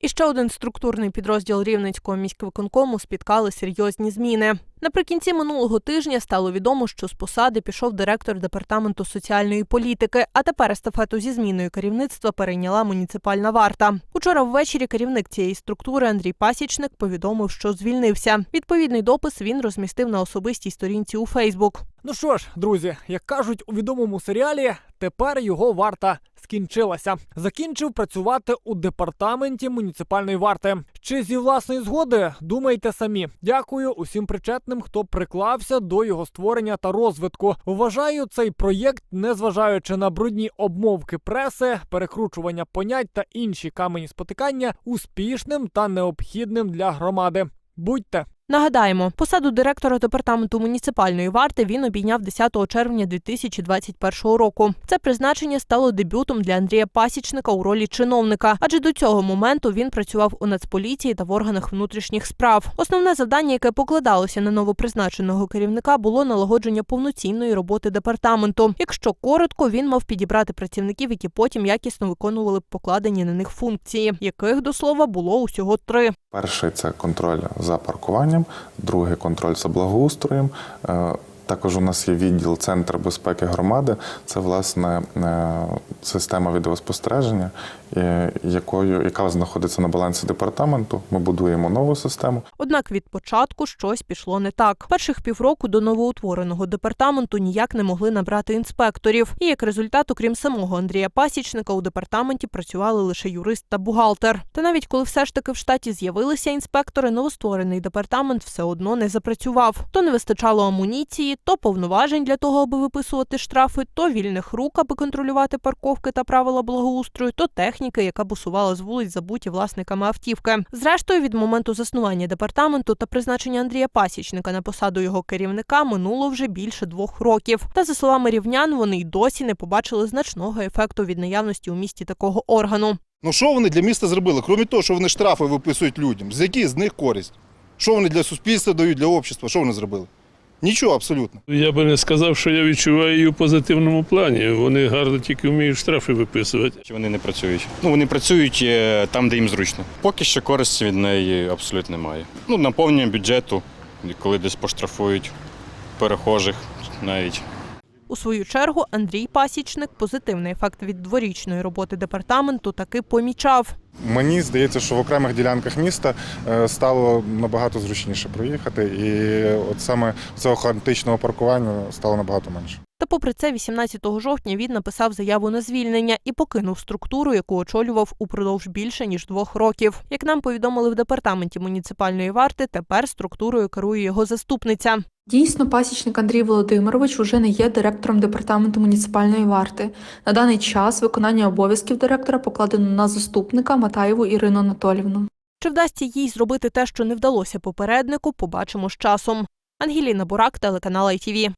І ще один структурний підрозділ Рівненського міськвиконкому спіткали серйозні зміни. Наприкінці минулого тижня стало відомо, що з посади пішов директор департаменту соціальної політики. А тепер естафету зі зміною керівництва перейняла муніципальна варта. Учора ввечері керівник цієї структури Андрій Пасічник повідомив, що звільнився. Відповідний допис він розмістив на особистій сторінці у Фейсбук. Ну що ж, друзі, як кажуть у відомому серіалі, тепер його варта скінчилася. Закінчив працювати у департаменті муніципальної варти. Чи зі власної згоди думайте самі? Дякую усім причетним, хто приклався до його створення та розвитку. Вважаю цей проєкт, незважаючи на брудні обмовки преси, перекручування понять та інші камені спотикання, успішним та необхідним для громади. Будьте. Нагадаємо, посаду директора департаменту муніципальної варти він обійняв 10 червня 2021 року. Це призначення стало дебютом для Андрія Пасічника у ролі чиновника, адже до цього моменту він працював у Нацполіції та в органах внутрішніх справ. Основне завдання, яке покладалося на новопризначеного керівника, було налагодження повноцінної роботи департаменту. Якщо коротко, він мав підібрати працівників, які потім якісно виконували покладені на них функції, яких до слова було усього три. Перший це контроль за паркуванням, другий контроль за благоустроєм. Також у нас є відділ Центр безпеки громади. Це власне е, система відеоспостереження, е, якою яка знаходиться на балансі департаменту. Ми будуємо нову систему. Однак від початку щось пішло не так. Перших півроку до новоутвореного департаменту ніяк не могли набрати інспекторів. І як результат, окрім самого Андрія Пасічника, у департаменті працювали лише юрист та бухгалтер. Та навіть коли все ж таки в штаті з'явилися інспектори, новостворений департамент все одно не запрацював. То не вистачало амуніції, то повноважень для того, аби виписувати штрафи, то вільних рук, аби контролювати парковки та правила благоустрою, то техніки, яка бусувала з вулиць, забуті власниками автівки. Зрештою, від моменту заснування департаменту та призначення Андрія Пасічника на посаду його керівника минуло вже більше двох років. Та за словами рівнян, вони й досі не побачили значного ефекту від наявності у місті такого органу. Ну що вони для міста зробили? Крім того, що вони штрафи виписують людям, з які з них користь? Що вони для суспільства дають, для общества? Що вони зробили? Нічого абсолютно. Я би не сказав, що я відчуваю її у позитивному плані. Вони гарно тільки вміють штрафи виписувати. Чи вони не працюють? Ну вони працюють е, там, де їм зручно. Поки що користі від неї абсолютно немає. Ну, наповнення бюджету, коли десь поштрафують перехожих навіть. У свою чергу Андрій Пасічник позитивний ефект від дворічної роботи департаменту таки помічав. Мені здається, що в окремих ділянках міста е, стало набагато зручніше проїхати, і от саме цього хаотичного паркування стало набагато менше. Та попри це, 18 жовтня він написав заяву на звільнення і покинув структуру, яку очолював упродовж більше ніж двох років. Як нам повідомили в департаменті муніципальної варти, тепер структурою керує його заступниця. Дійсно, пасічник Андрій Володимирович уже не є директором департаменту муніципальної варти. На даний час виконання обов'язків директора покладено на заступника Матаєву Ірину Анатолівну. Чи вдасться їй зробити те, що не вдалося попереднику, побачимо з часом. Ангеліна Бурак, телеканал ITV.